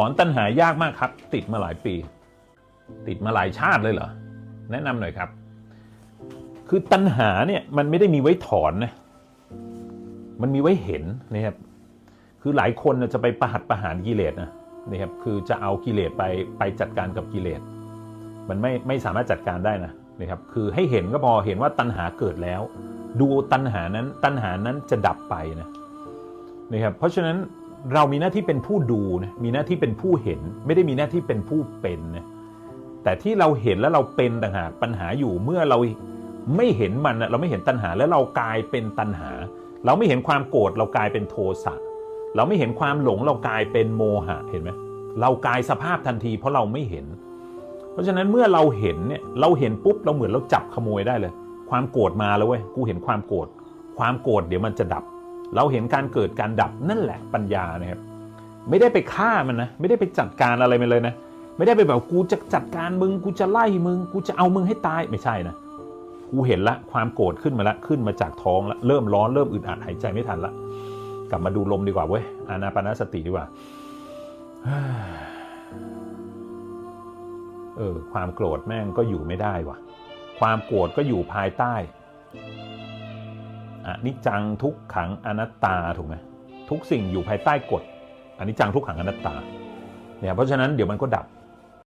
ถอนตัณหายากมากครับ ติดมาหลายปี ติดมาหลายชาติเลยเหรอ แนะนำหน่อยครับ คือตัณหาเนี่ยมันไม่ได้มีไว้ถอนนะมันมีไว้เห็นนะครับคือหลายคนจะไปประหัตประหารกิเลสนะนะครับคือจะเอากิเลสไปไปจัดการกับกิเลสมันไม่ไม่สามารถจัดการได้นะนะครับคือให้เห็นก็พอเห็นว่าตัณหาเกิดแล้ว ดูตัณหานั้นตัณหานั้นจะดับไปนะนะครับเพราะฉะนั้น เรามีหน้าที่เป็นผู้ดูนะมีหน้าที่เป็นผู้เห็น ไม่ได้มีหน้าที่เป็นผู้เป็นนะแต่ที่เราเห็นแล้วเราเป็นต่างหากปัญหาอยู่เมื่อเราไม่เห็นมันเราไม่เห็นตัณหาแล้วเรากลายเป็นตัณหา เราไม่เห็นความโกรธเรากลายเป็นโทสะเราไม่เห็นความหลงเรากลายเป็นโมหะเห็นไหมเรากลายสภาพทันทีเพราะเราไม่เห็น เพราะฉะนั้นเมื่อเราเห็นเนี่ยเราเห็นปุ๊บเราเหมือนเราจับขโมยได้เลย ความโกรธมาแล้วเว้ยกูเห็นความโกรธความโกรธเดี๋ยวมันจะดับ เราเห็นการเกิดการดับนั่นแหละปัญญานะครับ ไม่ได้ไปฆ่ามันนะ ไม่ได้ไปจัดการอะไรมันเลยนะ ไม่ได้ไปแบบกูจะจัดการมึง กูจะไล่มึง กูจะเอามึงให้ตายไม่ใช่นะ กูเห็นละความโกรธขึ้นมาละขึ้นมาจากท้องละเริ่มร้อนเริ่มอึดอัดหายใจไม่ทันละ กลับมาดูลมดีกว่าเว้ยอานาปานสติดีกว่าเออความโกรธแม่งก็อยู่ไม่ได้ว่ะ ความโกรธก็อยู่ภายใต้ อนิจจังทุกขังอนัตตาถูกไหมทุกสิ่งอยู่ภายใต้กฎอนิจจังทุกขังอนัตตาเนี่ยเพราะฉะนั้นเดี๋ยวมันก็ดับ